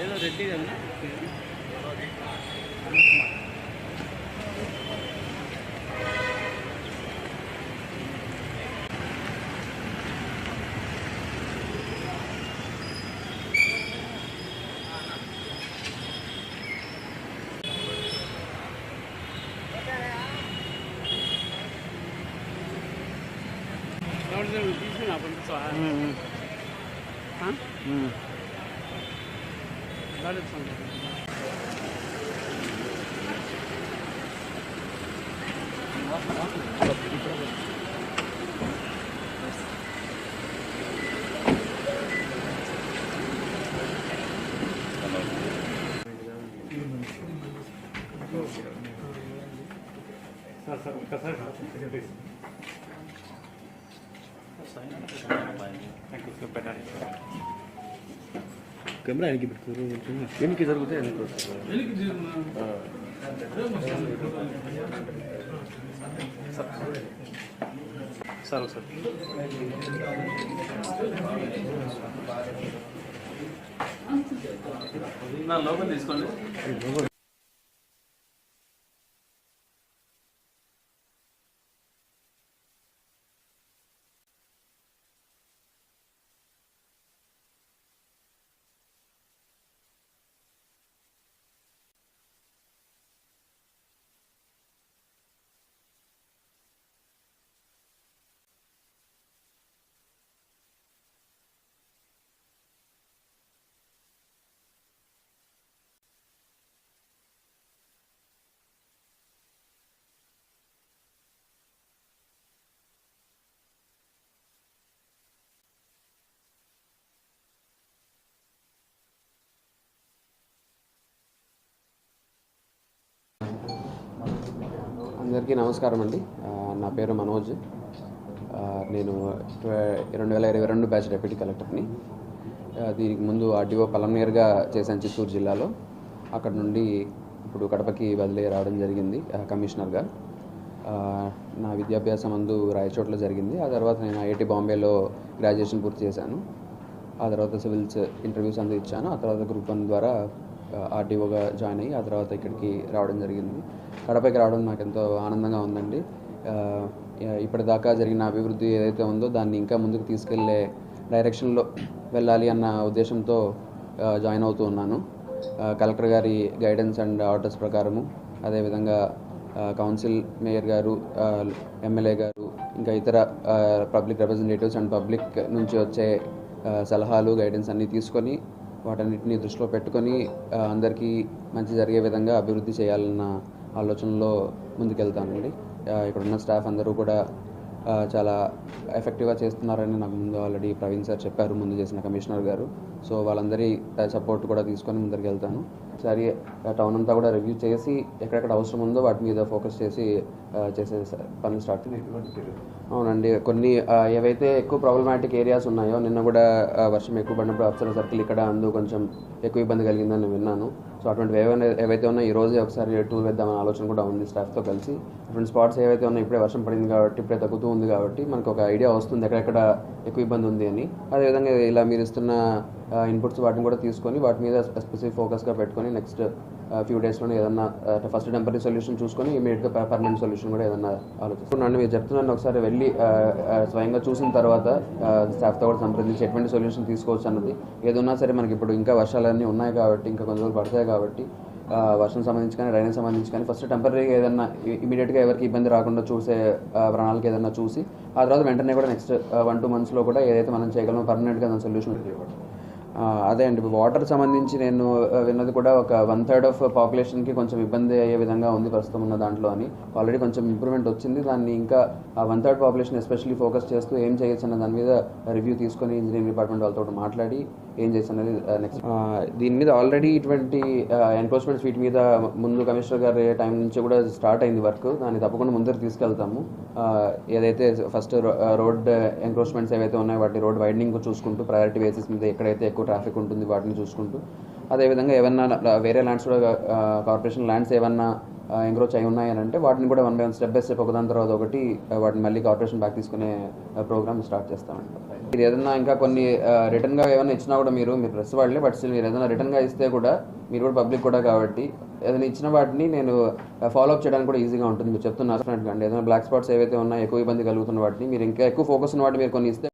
ಏನೋ ರೆಡ್ಡಿದೆ ನೋಡಿದ್ರೆ sir sir ఒక్కసారి పెట్టాలి కెమెరా వెనక్కి పెట్టుకోరు వెనక్కి జరిగితే వెనక్కి సార్ సార్. నా లోపల తీసుకోండి. అందరికీ నమస్కారం అండి. నా పేరు మనోజ్. నేను రెండు వేల ఇరవై రెండు బ్యాచ్ డెప్యూటీ కలెక్టర్ని. దీనికి ముందు ఆర్డీఓ పలమనేరుగా చేశాను చిత్తూరు జిల్లాలో. అక్కడ నుండి ఇప్పుడు కడపకి బదిలీ రావడం జరిగింది కమిషనర్గా. నా విద్యాభ్యాసం అందు రాయచోట్లో జరిగింది. ఆ తర్వాత నేను ఐఐటి బాంబేలో గ్రాడ్యుయేషన్ పూర్తి చేశాను. ఆ తర్వాత సివిల్స్ ఇంటర్వ్యూస్ అందు ఇచ్చాను. ఆ తర్వాత గ్రూప్ వన్ ద్వారా ఆర్డీఓగా జాయిన్ అయ్యి ఆ తర్వాత ఇక్కడికి రావడం జరిగింది. కడపకి రావడం నాకు ఎంతో ఆనందంగా ఉందండి. ఇప్పటిదాకా జరిగిన అభివృద్ధి ఏదైతే ఉందో దాన్ని ఇంకా ముందుకు తీసుకెళ్ళే డైరెక్షన్లో వెళ్ళాలి అన్న ఉద్దేశంతో జాయిన్ అవుతూ ఉన్నాను. కలెక్టర్ గారి గైడెన్స్ అండ్ ఆర్డర్స్ ప్రకారము అదేవిధంగా కౌన్సిల్ మేయర్ గారు ఎమ్మెల్యే గారు ఇంకా ఇతర పబ్లిక్ రిప్రజెంటేటివ్స్ అండ్ పబ్లిక్ నుంచి వచ్చే సలహాలు గైడెన్స్ అన్నీ తీసుకొని వాటన్నిటిని దృష్టిలో పెట్టుకొని అందరికీ మంచి జరిగే విధంగా అభివృద్ధి చేయాలన్న ఆలోచనలో ముందుకెళ్తానండి. ఇక్కడ ఉన్న స్టాఫ్ అందరూ కూడా చాలా ఎఫెక్టివ్గా చేస్తున్నారని నాకు ముందు ఆల్రెడీ ప్రవీణ్ సార్ చెప్పారు ముందు చేసిన కమిషనర్ గారు. సో వాళ్ళందరి సపోర్ట్ కూడా తీసుకొని ముందరికి వెళ్తాను. ఒకసారి ఆ టౌన్ అంతా కూడా రివ్యూ చేసి ఎక్కడెక్కడ అవసరం ఉందో వాటి మీద ఫోకస్ చేసి చేసే పనులు స్టార్ట్ అవునండి. కొన్ని ఏవైతే ఎక్కువ ప్రాబ్లమాటిక్ ఏరియాస్ ఉన్నాయో నిన్న కూడా వర్షం ఎక్కువ పడినప్పుడు అప్సర సర్కిల్ ఇక్కడ అందు కొంచెం ఎక్కువ ఇబ్బంది కలిగిందని నేను విన్నాను. సో అటువంటివి ఏవైనా ఏవైతే ఉన్నాయో ఈ రోజే ఒకసారి టూర్ వేద్దామనే ఆలోచన కూడా ఉంది స్టాఫ్తో కలిసి. అటువంటి స్పాట్స్ ఏవైతే ఉన్నాయో ఇప్పుడే వర్షం పడింది కాబట్టి ఇప్పుడే తగ్గుతూ ఉంది కాబట్టి మనకు ఒక ఐడియా వస్తుంది ఎక్కడెక్కడ ఎక్కువ ఇబ్బంది ఉంది అని. అదేవిధంగా ఇలా మీరు ఇస్తున్న ఇన్పుట్స్ వాటిని కూడా తీసుకొని వాటి మీద స్పెసిఫిక్ ఫోకస్గా పెట్టుకొని నెక్స్ట్ ఫ్యూ డేస్లోనే ఏదన్నా ఫస్ట్ టెంపరీ సొల్యూషన్ చూసుకొని ఇమీడియట్గా పర్మనెంట్ సొల్యూషన్ కూడా ఏదన్నా నన్ను మీరు చెప్తున్నాను ఒకసారి వెళ్ళి స్వయంగా చూసిన తర్వాత స్టాఫ్తో కూడా సంప్రదించి ఎటువంటి సొల్యూషన్ తీసుకోవచ్చు అన్నది. ఏదన్నా సరే మనకి ఇప్పుడు ఇంకా వర్షాలన్నీ ఉన్నాయి కాబట్టి ఇంకా కొంచెం పడతాయి కాబట్టి వర్షం సంబంధించి కానీ రైన్ సంబంధించి కానీ ఫస్ట్ టెంపరీగా ఏదన్నా ఇమీడియట్గా ఎవరికి ఇబ్బంది రాకుండా చూసే ప్రణాళిక ఏదన్నా చూసి ఆ తర్వాత వెంటనే కూడా నెక్స్ట్ వన్ టూ మంత్స్లో కూడా ఏదైతే మనం చేయగలమో పర్మనెంట్గా సొల్యూషన్ ఆ, అదే అండి. వాటర్ సంబంధించి నేను విన్నది కూడా ఒక వన్ థర్డ్ ఆఫ్ పాపులేషన్కి కొంచెం ఇబ్బంది అయ్యే విధంగా ఉంది ప్రస్తుతం ఉన్న దాంట్లో అని. ఆల్రెడీ కొంచెం ఇంప్రూవ్మెంట్ వచ్చింది. దాన్ని ఇంకా one third population especially focus చేస్తూ ఏం చేయొచ్చు అన్న దాని మీద రివ్యూ తీసుకొని ఇంజనీరింగ్ డిపార్ట్మెంట్ వాళ్ళతో మాట్లాడి ఏం చేసి అనేది నెక్స్ట్ దీని మీద ఆల్రెడీ ఇటువంటి ఎన్ఫోర్స్మెంట్ వీటి మీద ముందు కమిషనర్ గారి టైం నుంచి కూడా స్టార్ట్ అయింది వర్క్ దాన్ని తప్పకుండా ముందరకు తీసుకెళ్తాము. ఏదైతే ఫస్ట్ రోడ్ ఎన్క్రోచ్మెంట్స్ ఏవైతే ఉన్నాయో వాటి రోడ్ వైడనింగ్ చూసుకుంటూ ప్రయారిటీ బేసిస్ మీద ఎక్కడైతే ఎక్కువ ట్రాఫిక్ ఉంటుంది వాటిని చూసుకుంటూ అదేవిధంగా ఏమన్నా వేరే ల్యాండ్స్ కూడా కార్పొరేషన్ ల్యాండ్స్ ఏమన్నా ఎంక్రోచ్ అయి ఉన్నాయనంటే అని అంటే వాటిని కూడా one by one step by step ఒకదాని తర్వాత ఒకటి వాటిని మళ్ళీ కార్పొరేషన్ బ్యాక్ తీసుకునే ప్రోగ్రామ్ స్టార్ట్ చేస్తామండి మీరు ఏదైనా ఇంకా కొన్ని రిటర్న్గా ఏమైనా ఇచ్చినా కూడా మీరు మీరు ప్రెస్ వాళ్ళే బట్ స్టిల్ మీరు ఏదైనా రిటర్న్గా ఇస్తే కూడా మీరు కూడా పబ్లిక్ కూడా కాబట్టి ఏదైనా ఇచ్చిన వాటిని నేను ఫాలో అప్ చేయడానికి కూడా ఈజీగా ఉంటుంది. మీరు చెప్తున్నారు అండి ఏదైనా బ్లాక్ స్పాట్స్ ఏవైతే ఉన్నాయో ఎక్కువ ఇబ్బంది కలుగుతున్న వాటిని మీరు ఇంకా ఎక్కువ ఫోకస్ ఉన్న వాటిని మీరు కొన్ని ఇస్తే